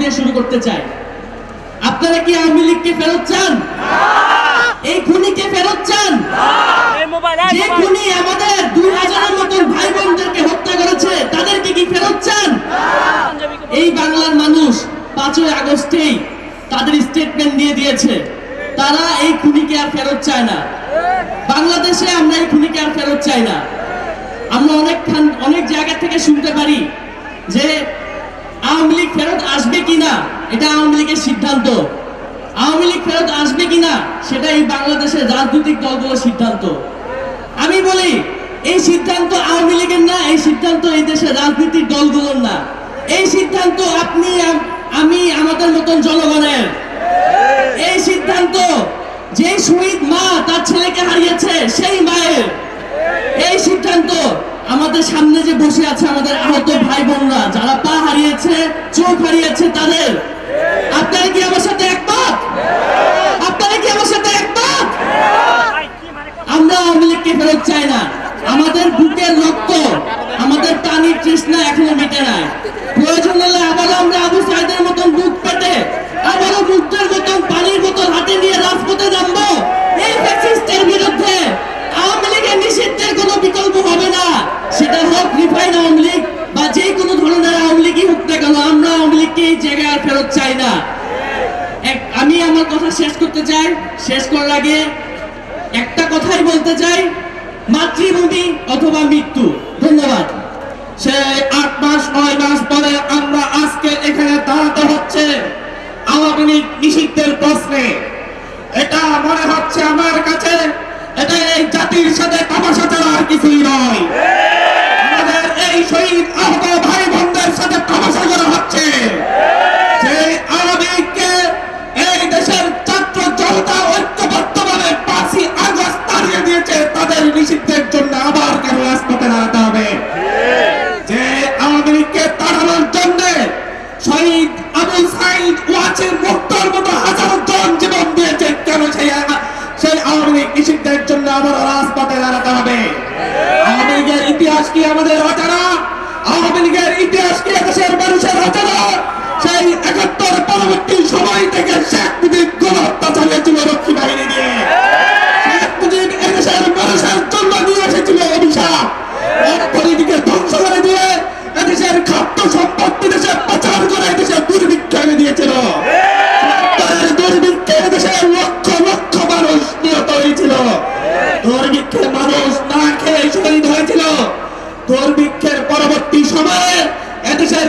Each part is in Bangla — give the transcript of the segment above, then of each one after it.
দিয়ে শুরু করতে চাই। আপনারা কি আওয়ামী লীগকে ফেরত চান? এই খুনিকে ফেরত চান? যে খুনি আমাদের দুই হাজারের মতন ভাই বোনদেরকে হত্যা করেছে তাদেরকে কি ফেরত চান? এই বাংলার মানুষ পাঁচই আগস্টেই তাদের স্টেটমেন্ট দিয়ে দিয়েছে তারা এই খুনিকে আর ফেরত চায় না। বাংলাদেশে আমরা এই খুনিকে আর ফেরত চাই না। আমরা অনেক অনেক জায়গা থেকে শুনতে পারি যে আওয়ামী লীগ ফেরত আসবে কিনা, এটা আওয়ামী লীগের সিদ্ধান্ত। আওয়ামী লীগ ফেরত আসবে কিনা, সেটা এই বাংলাদেশের রাজনৈতিক দলগুলোর সিদ্ধান্ত। আমি বলি, এই সিদ্ধান্ত আওয়ামী লীগের না, এই সিদ্ধান্ত এই দেশের রাজনৈতিক দলগুলোর না। এই সিদ্ধান্ত আপনি, আমি আমাদের মতন জনগণের। এই সিদ্ধান্ত যে শহীদ মা তার ছেলেকে হারিয়েছে, সেই মায়ের। এই সিদ্ধান্ত আমাদের সামনে যে বসে আছে আমাদের আহত ভাই বোনরা, যারা পা হারিয়েছে, চোখ হারিয়েছে তাদের আপনারা কি আমার সাথে একমত আপনারা কি আমার সাথে একমত ভাই, কি মানে কথা? আমরা আওয়ামী লীগকে ফেরত চাই না আমাদের বুকের রক্ত আমাদের প্রাণীর তৃষ্ণা এখনও মিটে নাই প্রয়োজন হলে আবারও আমরা আবু সাইদের মতন বুক পেটে আবারও মুক্তের মতন পানির বোতল হাতে নিয়ে রাজপথে নামবো এই ফ্যাসিস্টের বিরুদ্ধে আওয়ামী লীগের নিষিদ্ধের কোনো বিকল্প হবে না সেটা হোক রিফাইন আওয়ামী লীগ বা যে কোনো ধরনের আওয়ামী লীগই হোক না কেন আমরা আওয়ামী লীগকে এই জায়গায় আর ফেরত চাই না। আমি আমার কথা শেষ করতে চাই। শেষ করার আগে একটা কথাই বলতে চাই। মাতৃভূমি অথবা মৃত্যু। ধন্যবাদ। সে আট মাস, নয় মাস পরে আমরা আজকে এখানে দাঁড়াতে হচ্ছে আওয়ামী নিষিদ্ধের প্রশ্নে। এটা মনে হচ্ছে আমার কাছে এটা এই জাতির সাথে তামাশা ছাড়া আর কিছুই নয়। আমাদের এই শহীদ ইতিহাস কি আমাদের অজানা আওয়ামী লীগের ইতিহাস কি দেশের মানুষের অজানা সেই একাত্তর পরবর্তী সময় থেকে শেখ মুজিব গণহত্যা চালিয়েছিল রক্ষী বাহিনী দিয়ে। শেখ মুজিব এদেশের মানুষের জন্য নিয়ে এসেছিল অভিশাপ। ধ্বংস করে দিয়ে এদেশের খাদ্য সম্পত্তি দেশে পাচার করে এদেশে দুর্ভিক্ষ এনে দিয়েছিল। দুর্ভিক্ষে এদেশের লক্ষ লক্ষ মানুষ নিহত হয়েছিল। দুর্ভিক্ষে মানুষ না খেয়ে শহীদ হয়েছিল দুর্ভিক্ষের পরবর্তী সময়ে এদেশের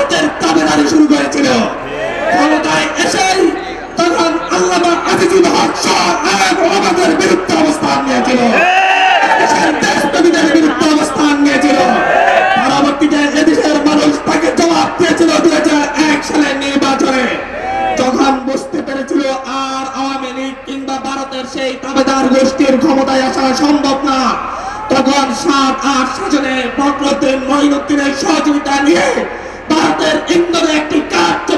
ভারতের দাবিদারি শুরু করেছিল। ক্ষমতায় এসেই তখন আল্লামা আজিজুল হক বিরুদ্ধে অবস্থান নিয়েছিল। কিংবা ভারতের সেই গোষ্ঠীর ক্ষমতায় সম্ভব না, তখন সাত আট সহযোগিতা নিয়ে ভারতের ইন্দোরে একটি কারচুপির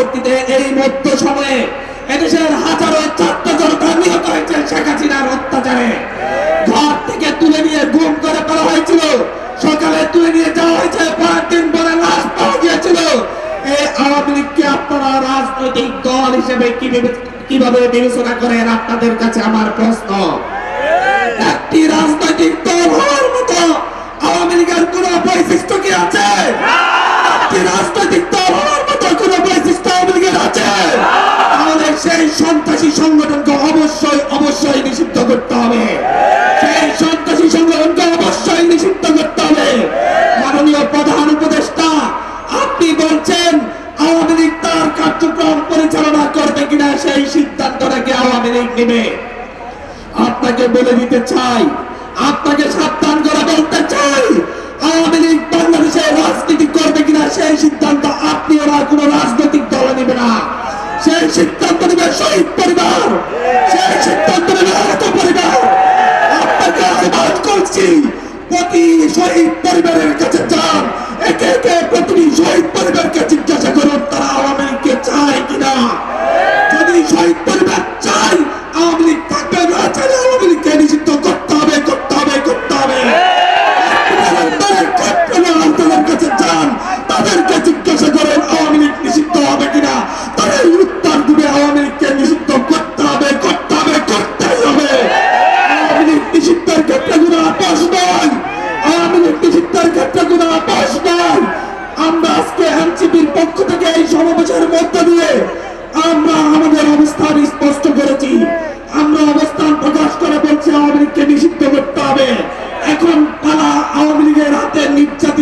পরবর্তীতে এই মধ্য সময়ে এদেশের হাজারো ছাত্র জনতা নিহত হয়েছে, শেখ হাসিনার অত্যাচারে। ঘর থেকে তুলে নিয়ে গুম করে করা হয়েছিল। সকালে তুলে নিয়ে যাওয়া হয়েছে, পরের দিন পরে লাশ পাওয়া গিয়েছিল। এই আওয়ামী লীগকে আপনারা রাজনৈতিক দল হিসেবে কি কীভাবে বিবেচনা করেন, আপনাদের কাছে আমার প্রশ্ন। একটি রাজনৈতিক দল হওয়ার মতো আওয়ামী লীগের কোন বৈশিষ্ট্য কি আছে? সেই সন্ত্রাসী সংগঠনকে অবশ্যই অবশ্যই নিষিদ্ধ করতে হবে। সেই সন্ত্রাসী সংগঠনকে অবশ্যই নিষিদ্ধ করতে হবে। মাননীয় প্রধান উপদেষ্টা, আপনি বলছেন আওয়ামী লীগ তার কার্যক্রম পরিচালনা করবে কিনা সেই সিদ্ধান্ত নাকি আওয়ামী লীগ নেবে? আপনাকে বলে দিতে চাই, আপনাকে সাবধান করে বলতে চাই, আওয়ামী লীগ বাংলাদেশে রাজনীতি করবে কিনা সেই সিদ্ধান্ত আপনি ওরা কোনো রাজনৈতিক দল নেবে না। সেই সিদ্ধান্ত শহীদ পরিবার, সেই সিদ্ধান্ত নেবে আহত পরিবার, আপনাকে আহ্বান করছি, প্রতি শহীদ পরিবারের কাছে যান। নির্যাতন